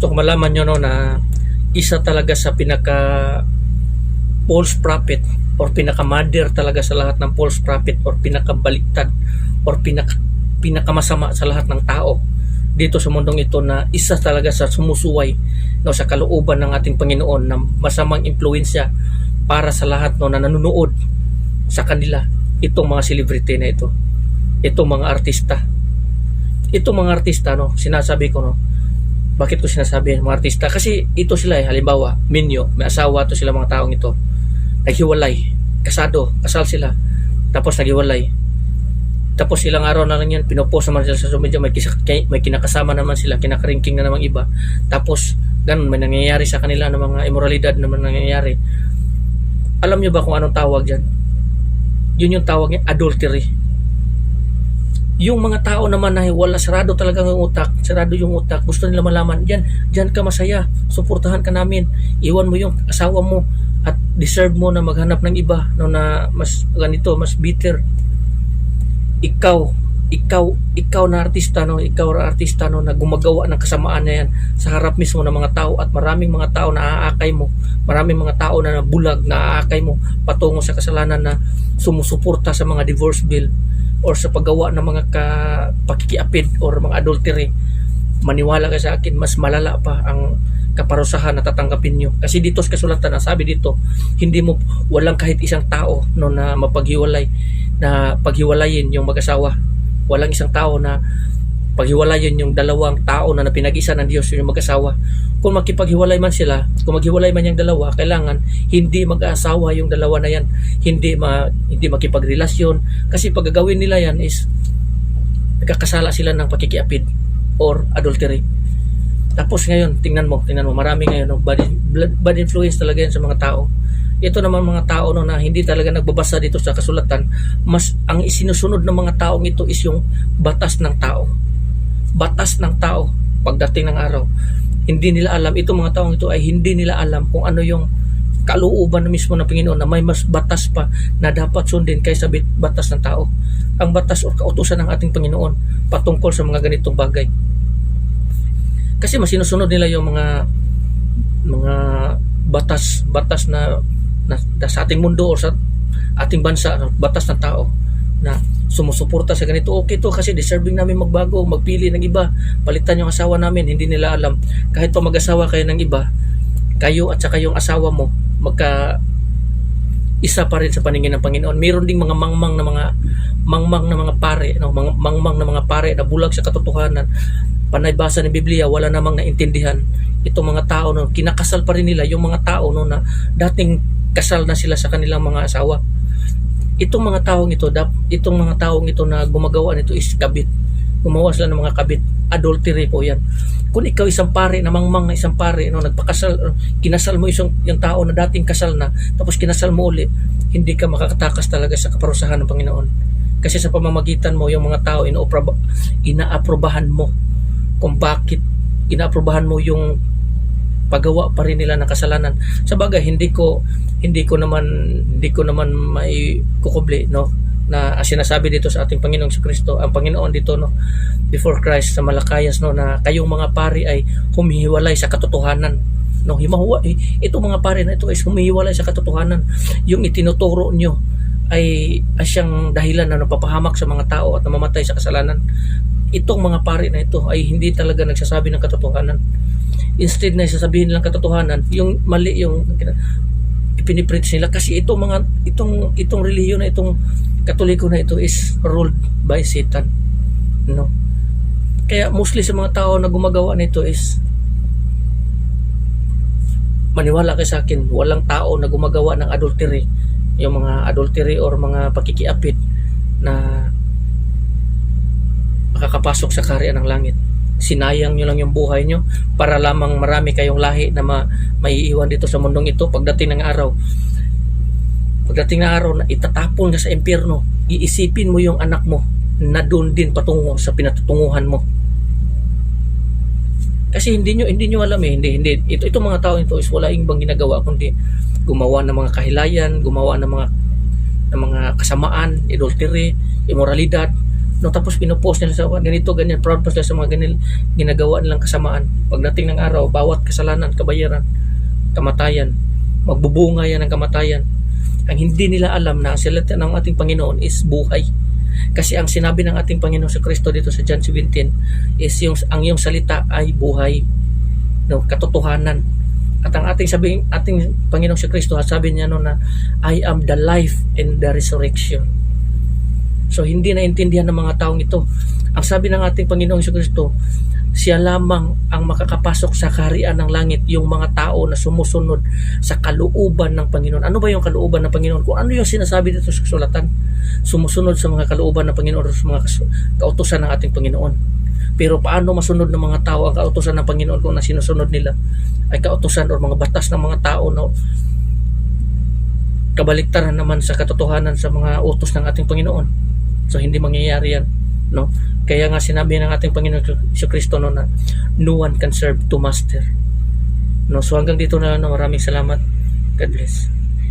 gusto ko malaman nyo no na isa talaga sa pinaka false prophet or pinaka mother talaga sa lahat ng false prophet or pinaka baliktad or pinaka pinakamasama sa lahat ng tao dito sa mundong ito na isa talaga sa sumusuway no sa kalooban ng ating Panginoon na masamang impluensya para sa lahat no na nanonood sa kanila itong mga celebrity na ito. Itong mga artista. Itong mga artista no sinasabi ko no bakit ko sinasabi mga artista? Kasi ito sila eh halimbawa minyo may asawa to sila mga taong ito. Naghiwalay kasado kasal sila. Tapos naghiwalay. Tapos ilang araw na lang yan pinopost naman sila sa social media may, may kinakasama naman sila kinakaringking na namang iba. Tapos ganun may nangyayari sa kanila ng mga immoralidad naman nangyayari. Alam nyo ba kung anong tawag dyan? Yun yung tawag niya adultery yung mga tao naman na wala sarado talaga ang utak, sarado yung utak, gusto nila malaman, yan, diyan ka masaya, suportahan ka namin, iwan mo yung asawa mo at deserve mo na maghanap ng iba no, na mas ganito, mas bitter. Ikaw, ikaw, ikaw na artista no, ikaw na artista no na gumagawa ng kasamaan na yan sa harap mismo ng mga tao at maraming mga tao na aakay mo, maraming mga tao na bulag na aakay mo patungo sa kasalanan na sumusuporta sa mga divorce bill or sa paggawa ng mga ka, pakikiapid or mga adultery maniwala ka sa akin mas malala pa ang kaparusahan na tatanggapin nyo. Kasi dito sa kasulatan na sabi dito hindi mo walang kahit isang tao no na mapaghiwalay na paghiwalayin yung mag-asawa. Walang isang tao na paghiwalayin yung dalawang tao na napinag-isa ng Diyos yung mag-asawa. Kung makipaghiwalay man sila kung maghiwalay man yung dalawa kailangan hindi mag-asawa yung dalawa na yan. Hindi ma, hindi makipagrelasyon. Kasi pag gagawin nila yan is nagkakasala sila ng pakikiapid or adultery. Tapos ngayon tingnan mo tingnan mo marami ngayon no, bad, bad influence talaga yan sa mga tao. Ito naman mga tao no, na hindi talaga nagbabasa dito sa kasulatan mas ang isinusunod ng mga taong ito is yung batas ng tao batas ng tao pagdating ng araw. Hindi nila alam itong mga taong ito ay hindi nila alam kung ano yung kalooban na mismo ng Panginoon na may mas batas pa na dapat sundin kaysa batas ng tao. Ang batas o kautusan ng ating Panginoon patungkol sa mga ganitong bagay. Kasi mas sinusunod nila yung mga mga batas batas na, na, na sa ating mundo o sa ating bansa batas ng tao na sumusuporta sa ganito okay to kasi deserving namin magbago magpili ng iba palitan yung asawa namin hindi nila alam kahit pa mag-asawa kayo ng iba kayo at saka yung asawa mo magka isa pa rin sa paningin ng Panginoon. Meron ding mga mangmang na mga mangmang na mga pare, no, mga mangmang na mga pare na bulag sa katotohanan. Panay basa ng Biblia, wala namang naintindihan. Itong mga tao no, kinakasal pa rin nila yung mga tao no na dating kasal na sila sa kanilang mga asawa. Itong mga taong ito, itong mga taong ito na gumagawa nito is kabit. Gumawa sila ng mga kabit. Adultery po yan. Kung ikaw isang pare, na mangmang na isang pare, no, nagpakasal, kinasal mo isang yung tao na dating kasal na, tapos kinasal mo uli, hindi ka makakatakas talaga sa kaparusahan ng Panginoon. Kasi sa pamamagitan mo, yung mga tao, inaaprobahan mo kung bakit inaaprobahan mo yung paggawa pa rin nila ng kasalanan. Sa bagay, hindi ko hindi ko naman hindi ko naman may kukubli no na ah, sinasabi dito sa ating Panginoong Kristo ang Panginoon dito no before Christ sa Malakayas no na kayong mga pari ay humihiwalay sa katotohanan. No himahuwa eh, ito mga pari na ito is humihiwalay sa katotohanan. Yung itinuturo nyo ay, ay siyang dahilan na napapahamak sa mga tao at namamatay sa kasalanan itong mga pari na ito ay hindi talaga nagsasabi ng katotohanan. Instead na sasabihin nilang katotohanan yung mali yung ipinipreach nila. Kasi itong mga itong itong relihiyon na itong katoliko na ito is ruled by Satan. No? Kaya mostly sa mga tao na gumagawa nito is maniwala ka sa akin walang tao na gumagawa ng adultery. Yung mga adultery or mga pakikiapid na makakapasok sa karya ng langit. Sinayang nyo lang yung buhay nyo para lamang marami kayong lahi na ma maiiwan dito sa mundong ito. Pagdating ng araw pagdating ng araw na itatapon ka sa impyerno iisipin mo yung anak mo na doon din patungo sa pinatutunguhan mo. Kasi hindi nyo hindi nyo alam eh. Hindi hindi. Ito itong mga tao ito is wala ibang ginagawa kundi gumawa ng mga kahilayan gumawa ng mga ng mga kasamaan adultery immoralidad No, tapos pinupost nila sa ganito, ganyan, proud pa sila sa mga ganil, ginagawa nilang kasamaan. Pagdating ng araw, bawat kasalanan, kabayaran, kamatayan, magbubunga yan ng kamatayan. Ang hindi nila alam na salita ng ating Panginoon is buhay. Kasi ang sinabi ng ating Panginoon sa Kristo dito sa John 17 is yung ang iyong salita ay buhay. No, katotohanan. At ang ating sabi ating Panginoong si Kristo, sabi niya no na I am the life and the resurrection. So hindi naintindihan ng mga taong ito. Ang sabi ng ating Panginoong Kristo, siya lamang ang makakapasok sa kaharian ng langit yung mga tao na sumusunod sa kalooban ng Panginoon. Ano ba yung kalooban ng Panginoon? Kung ano yung sinasabi dito sa kasulatan, sumusunod sa mga kalooban ng Panginoon o sa mga kautusan ng ating Panginoon. Pero paano masunod ng mga tao ang kautusan ng Panginoon kung na sinusunod nila ay kautusan o mga batas ng mga tao no kabaliktaran naman sa katotohanan sa mga utos ng ating Panginoon. So hindi mangyayari yan, no? Kaya nga sinabi ng ating Panginoon si Kristo no na no one can serve two master. No, so hanggang dito na no, maraming salamat. God bless.